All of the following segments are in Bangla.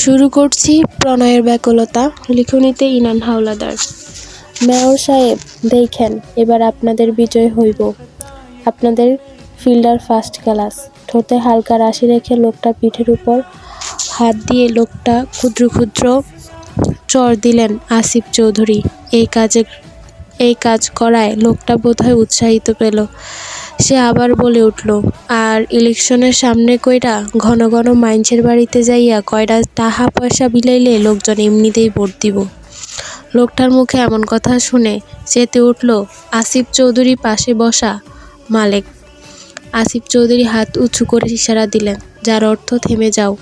শুরু করছি প্রণয়ের ব্যাকুলতা। লিখনীতে ইনান হাওলাদার। মেয়র সাহেব, দেখেন, এবার আপনাদের বিজয় হইব। আপনাদের ফিল্ডার ফার্স্ট ক্লাস। ঠোঁটে হালকা রাশি রেখে লোকটা পিঠের উপর হাত দিয়ে লোকটা ক্ষুদ্র ক্ষুদ্র চর দিলেন আসিফ চৌধুরী। এই কাজে এই কাজ করায় লোকটা বোধহয় উৎসাহিত পেল। সে আবার বলে উঠল, আর ইলেকশনের সামনে কইরা ঘন ঘন মাইনছের বাড়িতে যাইয়া কয়টা টাহা পয়সা বিলাইলে লোকজন এমনিতেই ভোট দিব। লোকটার মুখে এমন কথা শুনে চেতে উঠল, আসিফ চৌধুরী পাশে বসা মালেক। আসিফ চৌধুরী হাত উঁচু করে ইশারা দিলেন, যার অর্থ থেমে যাও।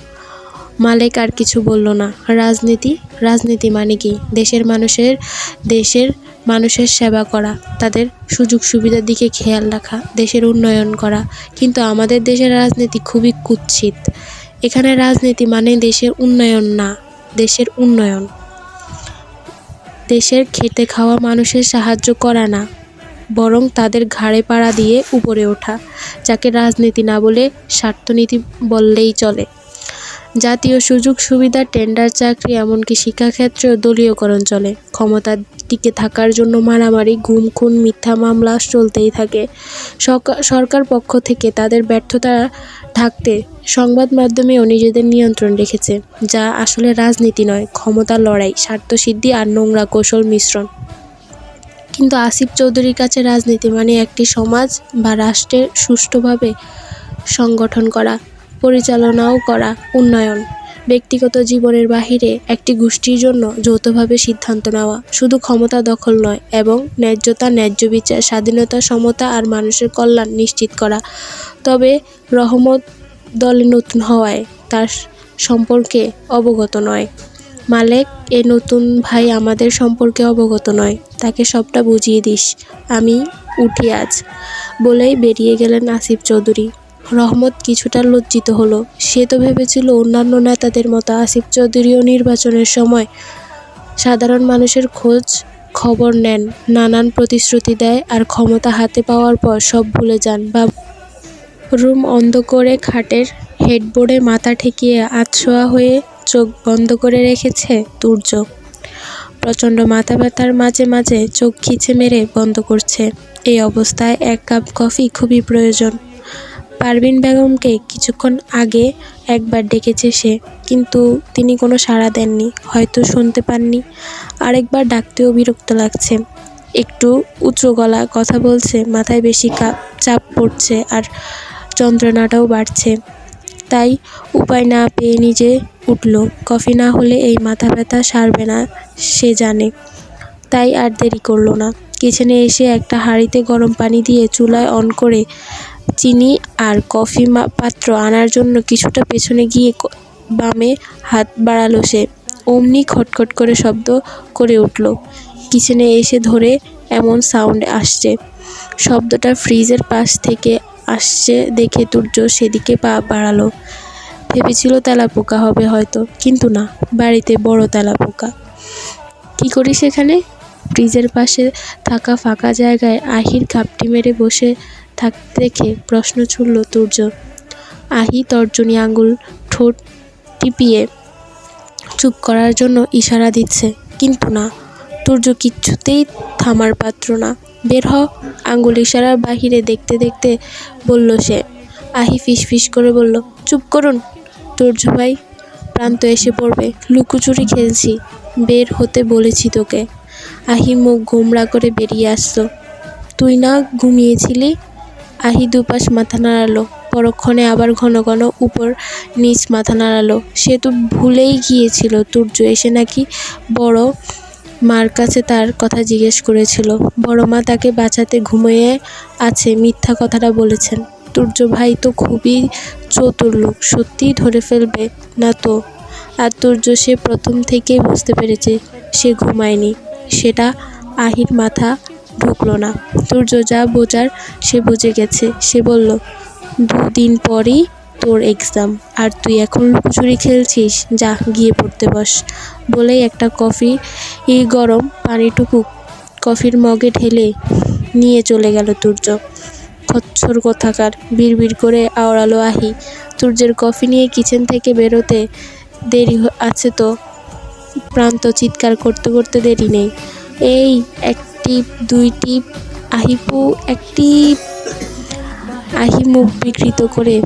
মালেক আর কিছু বলল না। রাজনীতি? রাজনীতি মানে কি? দেশের মানুষের দেশের মানুষের সেবা করা, তাদের সুযোগ সুবিধার দিকে খেয়াল রাখা, দেশের উন্নয়ন করা। কিন্তু আমাদের দেশের রাজনীতি খুবই কুৎসিত। এখানে রাজনীতি মানে দেশের উন্নয়ন না, দেশের উন্নয়ন। দেশের খেতে খাওয়া মানুষের সাহায্য করা না, বরং তাদের ঘাড়ে পাড়া দিয়ে উপরে ওঠা, যাকে রাজনীতি না বলে স্বার্থনীতি বললেই চলে। জাতীয় সুযোগ, সুবিধা টেন্ডার চাকরি, এমনকি শিক্ষাক্ষেত্রেও দলীয়করণ চলে। ক্ষমতার টিকে থাকার জন্য মারামারি, গুম, খুন, মিথ্যা মামলা চলতেই থাকে। সরকার পক্ষ থেকে তাদের ব্যর্থতা ঢাকতে সংবাদ মাধ্যমেও নিজেদের নিয়ন্ত্রণ রেখেছে, যা আসলে রাজনীতি নয় ক্ষমতার লড়াই, স্বার্থসিদ্ধি আর নোংরা কৌশল মিশ্রণ। কিন্তু আসিফ চৌধুরীর কাছে রাজনীতি মানে একটি সমাজ বা রাষ্ট্রের সুষ্ঠুভাবে সংগঠন করা। পরিচালনাও করা উন্নয়ন, ব্যক্তিগত জীবনের বাহিরে একটি গোষ্ঠীর জন্য যৌথভাবে সিদ্ধান্ত নেওয়া। শুধু ক্ষমতা দখল নয়, এবং ন্যায্যতা, ন্যায্য বিচার, স্বাধীনতা, সমতা আর মানুষের কল্যাণ নিশ্চিত করা। তবে রহমত দলে নতুন হওয়ায় তার সম্পর্কে অবগত নয়। মালেক, এ নতুন ভাই আমাদের সম্পর্কে অবগত নয়, তাকে সবটা বুঝিয়ে দিস, আমি উঠি আজ। বলেই বেরিয়ে গেলেন আসিফ চৌধুরী। রহমত কিছুটা লজ্জিত হলো। সে তো ভেবেছিল অন্যান্য নেতাদের মতো আসিফ চৌধুরীও নির্বাচনের সময় সাধারণ মানুষের খোঁজ খবর নেন, নানান প্রতিশ্রুতি দেয় আর ক্ষমতা হাতে পাওয়ার পর সব ভুলে যান বা রুম অন্ধ করে খাটের হেডবোর্ডে মাথা ঠেকিয়ে আতশোয়া হয়ে চোখ বন্ধ করে রেখেছে তুর্য প্রচণ্ড মাথা ব্যথার মাঝে মাঝে চোখ খিচে মেরে বন্ধ করছে। এই অবস্থায় এক কাপ কফি খুবই প্রয়োজন। পারভিন বেগমকে কিছুক্ষণ আগে একবার ডেকেছে সে, কিন্তু তিনি কোনো সাড়া দেননি, হয়তো শুনতে পাননি। আরেকবার ডাকতেও বিরক্ত লাগছে। একটু উঁচু গলা কথা বলছে, মাথায় বেশি চাপ পড়ছে আর যন্ত্রণাটাও বাড়ছে। তাই উপায় না পেয়ে নিজে উঠল। কফি না হলে এই মাথা ব্যথা সারবে না, সে জানে। তাই আর দেরি করল না। কিচেনে এসে একটা হাঁড়িতে গরম পানি দিয়ে চুলায় অন করে চিনি আর কফি পাত্র আনার জন্য কিছুটা পেছনে গিয়ে বামে হাত বাড়ালো সে। অমনি খটখট করে শব্দ করে উঠল। কিচেনে এসে ধরে এমন সাউন্ড আসছে। শব্দটা ফ্রিজের পাশ থেকে আসছে দেখে তুর্য সেদিকে পা বাড়ালো। ভেবেছিল তেলাপোকা হবে হয়তো, কিন্তু না, বাড়িতে বড় তেলাপোকা। কি করি সেখানে ফ্রিজের পাশে থাকা ফাঁকা জায়গায় আহির ঘাপটি মেরে বসে থাকতে দেখে প্রশ্ন ছুড়ল তুর্য। আহি তর্জনী আঙুল ঠোঁট টিপিয়ে চুপ করার জন্য ইশারা দিচ্ছে, কিন্তু না, তুর্য কিচ্ছুতেই থামার পাত্র না। বের হ। আঙুল ইশারার বাহিরে দেখতে দেখতে বলল সে। আহি ফিস ফিস করে বলল, চুপ করুন, তুর্য ভাই, প্রান্ত এসে পড়বে, লুকোচুরি খেলছি, বের হতে বলেছি তোকে। আহি মুখ গোমড়া করে বেরিয়ে আসতো তুই না ঘুমিয়েছিলি? আহি দুপাশ মাথা নাড়ালো। পরক্ষণে আবার ঘন ঘন উপর নিচ মাথা নাড়ালো। সে তো ভুলেই গিয়েছিল, তুর্য এসে নাকি বড় মার কাছে তার কথা জিজ্ঞেস করেছিল। বড় মা তাকে বাঁচাতে ঘুমিয়ে আছে, মিথ্যা কথাটা বলেছেন। তুর্য ভাই তো খুবই চতুর লোক, সত্যিই ধরে ফেলবে না তো? আর তুর্য সে প্রথম থেকেই বুঝতে পেরেছে, সে ঘুমায়নি। সেটা আহির মাথা ঢুকলো না। তুর্য যা বোঝার সে বুঝে গেছে। সে বলল, দুদিন পরই তোর এক্সাম আর তুই এখন লুকোচুরি খেলছিস? যা, গিয়ে পড়তে বস। বলেই একটা কফি গরম পানিটুকু কফির মগে ঢেলে নিয়ে চলে গেল তুর্য খচ্ছর কোথাকার বিড়বিড় করে আওড়ালো আহি। তুর্যের কফি নিয়ে কিচেন থেকে বেরোতে দেরি আছে তো। প্রান্ত চিৎকার করতে করতে দেরি নেই। এই এক টিপ দুই টিপ আহিপু একটি আহি মুখ বিকৃত করে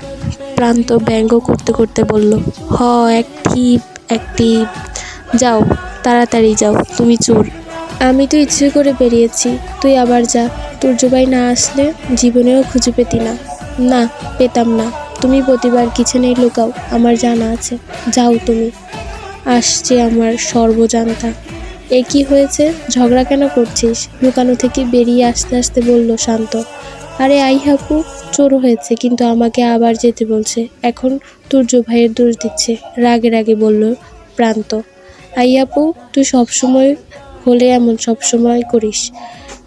প্রান্ত ব্যঙ্গ করতে করতে বলল, হ এক টিপ এক টিপ যাও, তাড়াতাড়ি যাও, তুমি চোর। আমি তো ইচ্ছে করে বেরিয়েছি, তুই আবার যা। তোর জবাই না আসলে জীবনেও খুঁজে পেতি না। না, পেতাম না। তুমি প্রতিবার কিচেনেই লুকাও, আমার জানা আছে। যাও তুমি। আসছে আমার সর্বজান্তা। এ কি হয়েছে? ঝগড়া কেন করছিস? লুকানো থেকে বেরিয়ে আসতে আসতে বলল শান্ত। আরে আই হাপু চোর হয়েছে, কিন্তু আমাকে আবার যেতে বলছে। এখন তুর্য ভাইয়ের দোষ দিচ্ছে। রাগে রাগে বলল প্রান্ত। আই আপু, তুই সবসময় হলে এমন সবসময় করিস।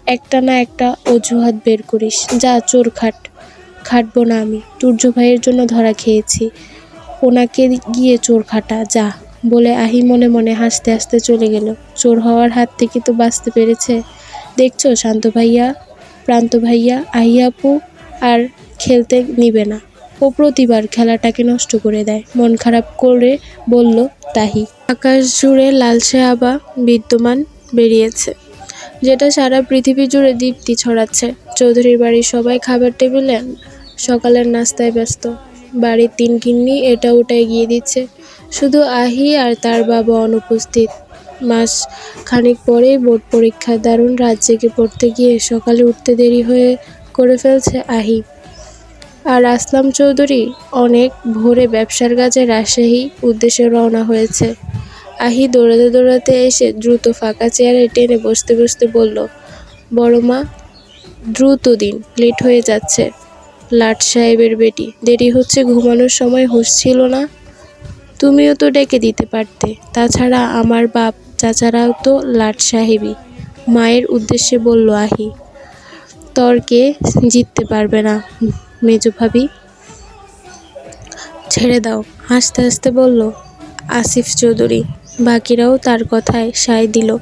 একটা না একটা অজুহাত বের করিস। যা চোর খাট। খাটবো না আমি। তুর্য ভাইয়ের জন্য ধরা খেয়েছি। ওনাকে গিয়ে চোর খাটা, যা। বলে আহি মনে মনে হাসতে হাসতে চলে গেল। চোর হওয়ার হাত থেকে তো বাঁচতে পেরেছে। দেখছ, শান্ত ভাইয়া, প্রান্ত ভাইয়া আহি আপু আর খেলতে নিবে না। ও প্রতিবার খেলাটাকে নষ্ট করে দেয়। মন খারাপ করে বলল, তাহি। আকাশ জুড়ে লালচে আবা বিদ্যমান বেরিয়েছে, যেটা সারা পৃথিবী জুড়ে দীপ্তি ছড়াচ্ছে। চৌধুরীর বাড়ির সবাই খাবার টেবিলে, সকালের নাস্তায় ব্যস্ত। বাড়ির তিন গিন্নি এটা ওটা এগিয়ে দিচ্ছে। শুধু আহি আর তার বাবা অনুপস্থিত। মাস খানিক পরেই বোর্ড পরীক্ষা দারুণ রাত জেগে পড়তে গিয়ে সকালে উঠতে দেরি হয়ে করে ফেলছে আহি। আর আসলাম চৌধুরী, অনেক ভোরে ব্যবসার কাজে রাজশাহী উদ্দেশ্যে রওনা হয়েছে। আহি দৌড়াতে দৌড়াতে এসে দ্রুত ফাঁকা চেয়ারে টেনে বসতে বসতে বলল, বড় মা, দ্রুত দিন, লেট হয়ে যাচ্ছে। লাট সাহেবের বেটি। দেরি হচ্ছে, ঘুমানোর সময় হুঁশ ছিল না। তুমিও তো ডেকে দিতে পারতে। তাছাড়া আমার বাপ, চাচারাও তো লাট সাহেবই। মায়ের উদ্দেশ্যে বলল আহি। তর্কে জিততে পারবে না, মেজো ভাবি। ছেড়ে দাও, হাসতে হাসতে বলল, আসিফ চৌধুরী। বাকিরাও তার কথায় সায় দিল।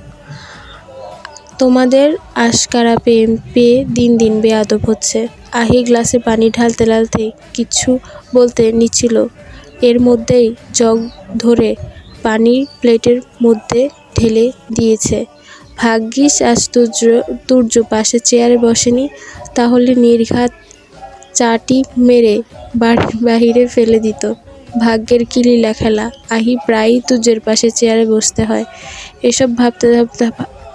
তোমাদের আশকারা পেয়ে পেয়ে দিন দিন বেয়াদব হচ্ছে। আহি গ্লাসে পানি ঢালতে ঢালতে কিছু বলতে নিচ্ছিল। এর মধ্যেই জগ ধরে পানি প্লেটের মধ্যে ঢেলে দিয়েছে। ভাগ্যিস আজ তুর্য তুর্য পাশে চেয়ারে বসেনি, তাহলে নির্ঘাত চাটি মেরে বাড়ির বাহিরে ফেলে দিত। ভাগ্যের কি লীলা খেলা আহি প্রায়ই তুজের পাশে চেয়ারে বসতে হয়। এসব ভাবতে ভাবতে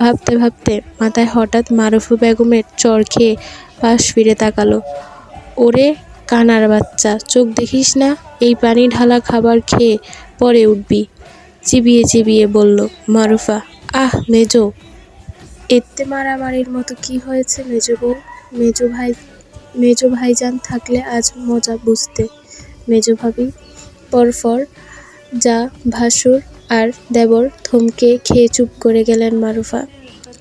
ভাবতে ভাবতে মাথায় হঠাৎ মারুফু বেগমের চর খেয়ে পাশ ফিরে তাকালো। ওরে কানার বাচ্চা, চোখ দেখিস না? এই পানি ঢালা খাবার খেয়ে পরে উঠবি। চিবিয়ে চিবিয়ে বলল মারুফা, আহ, মেজো। এতে মারামারির মতো কি হয়েছে মেজো বউ? মেজো ভাই, মেজো ভাইজান থাকলে আজ মজা বুঝতে। মেজো ভাবি, পরপর যা ভাসুর আর দেবর থমকে খেয়ে চুপ করে গেলেন মারুফা।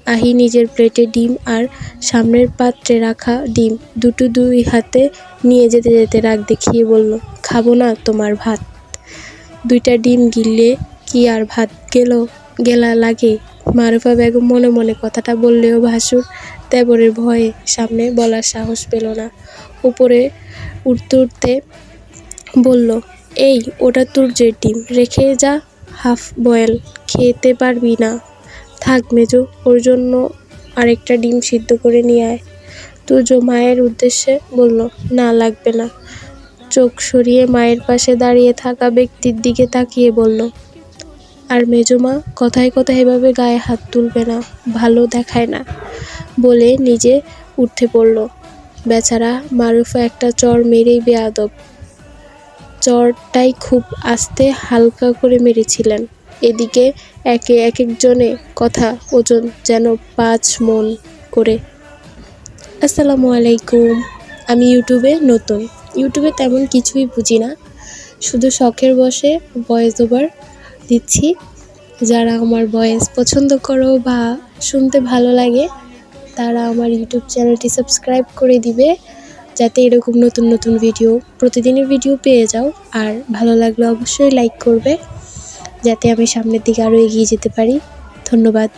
আহি নিজের প্লেটে ডিম আর সামনের পাত্রে রাখা ডিম দুটো দুই হাতে নিয়ে যেতে যেতে রাগ দেখিয়ে বলল, খাব না তোমার ভাত। দুইটা ডিম গিললে কি আর ভাত গেল, গেলা লাগে। মারুফা বেগম মনে মনে কথাটা বললেও ভাসুর দেবরের ভয়ে সামনে বলার সাহস পেল না। উপরে উঠতে উঠতে বলল, এই, ওটা তোর যে ডিম, রেখে যা। হাফ বয়েল খেতে পারবি না। থাক মেজো, ওর জন্য আরেকটা ডিম সিদ্ধ করে নিয়ে আয়। তুজো মায়ের উদ্দেশ্যে বলল, না, লাগবে না। চোখ সরিয়ে মায়ের পাশে দাঁড়িয়ে থাকা ব্যক্তির দিকে তাকিয়ে বলল, আর মেজমা কথায় কথায় এভাবে গায়ে হাত তুলবে না, ভালো দেখায় না। বলে নিজে উঠে পড়ল। বেচারা মারুফা একটা চর মেরেই বেয়াদব। চরটাই খুব আস্তে হালকা করে মেরেছিলেন। এদিকে একে এক একজনে কথা, ওজন যেন পাঁচ মন করে। আসসালামু আলাইকুম। আমি ইউটিউবে নতুন। ইউটিউবে তেমন কিছুই বুঝি না। শুধু শখের বসে ভয়েস ওভার দিচ্ছি। যারা আমার ভয়েস পছন্দ করো বা শুনতে ভালো লাগে, তারা আমার ইউটিউব চ্যানেলটি সাবস্ক্রাইব করে দিবে। যাতে এরকম নতুন নতুন ভিডিও প্রতিদিনের ভিডিও পেয়ে যাও। আর ভালো লাগলে অবশ্যই লাইক করবে, যাতে আমি সামনের দিকে আরও এগিয়ে যেতে পারি। ধন্যবাদ।